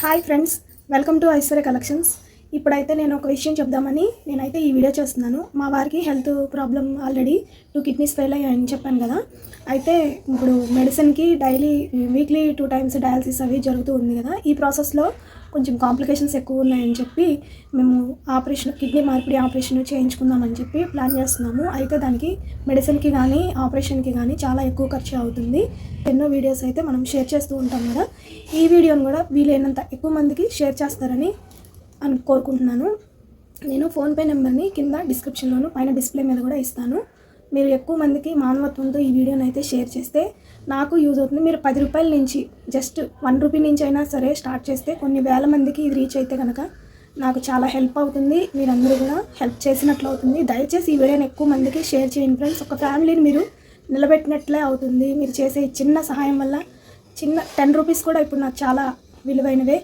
Hi friends, welcome to Aishwarya Collections. ఇప్పుడైతే నేను ఒక విషయం చెప్దామని నేనైతే ఈ వీడియో చేస్తున్నాను. మా వారికి health problem already two kidneys fail అయ్యాయని చెప్పాను కదా. అయితే ఇప్పుడు మెడిసిన్కి daily weekly two times dialysis అవి జరుగుతూ ఉంది కదా. ఈ ప్రాసెస్లో కొంచెం కాంప్లికేషన్స్ ఎక్కువ ఉన్నాయని చెప్పి మేము ఆపరేషన్ కిడ్నీ మార్పిడి ఆపరేషన్ చేయించుకుందామని చెప్పి ప్లాన్ చేస్తున్నాము. అయితే దానికి మెడిసిన్కి కానీ ఆపరేషన్కి కానీ చాలా ఎక్కువ ఖర్చు అవుతుంది. ఎన్నో వీడియోస్ అయితే మనం షేర్ చేస్తూ ఉంటాం కదా. ఈ వీడియోని కూడా వీలైనంత ఎక్కువ మందికి షేర్ చేస్తారని అని కోరుకుంటున్నాను. నేను ఫోన్పే నెంబర్ని కింద డిస్క్రిప్షన్లోను పైన డిస్ప్లే మీద కూడా ఇస్తాను. మీరు ఎక్కువ మందికి మానవత్వంతో ఈ వీడియోని అయితే షేర్ చేస్తే నాకు యూజ్ అవుతుంది. మీరు పది రూపాయల నుంచి జస్ట్ వన్ రూపీ నుంచి అయినా సరే స్టార్ట్ చేస్తే కొన్ని వేల మందికి ఇది రీచ్ అయితే కనుక నాకు చాలా హెల్ప్ అవుతుంది. మీరందరూ కూడా హెల్ప్ చేసినట్లు అవుతుంది. దయచేసి ఈ వీడియోని ఎక్కువ మందికి షేర్ చేయండి ఫ్రెండ్స్. ఒక ఫ్యామిలీని మీరు నిలబెట్టినట్లే అవుతుంది. మీరు చేసే చిన్న సహాయం వల్ల చిన్న టెన్ రూపీస్ కూడా ఇప్పుడు నాకు చాలా విలువైనవే.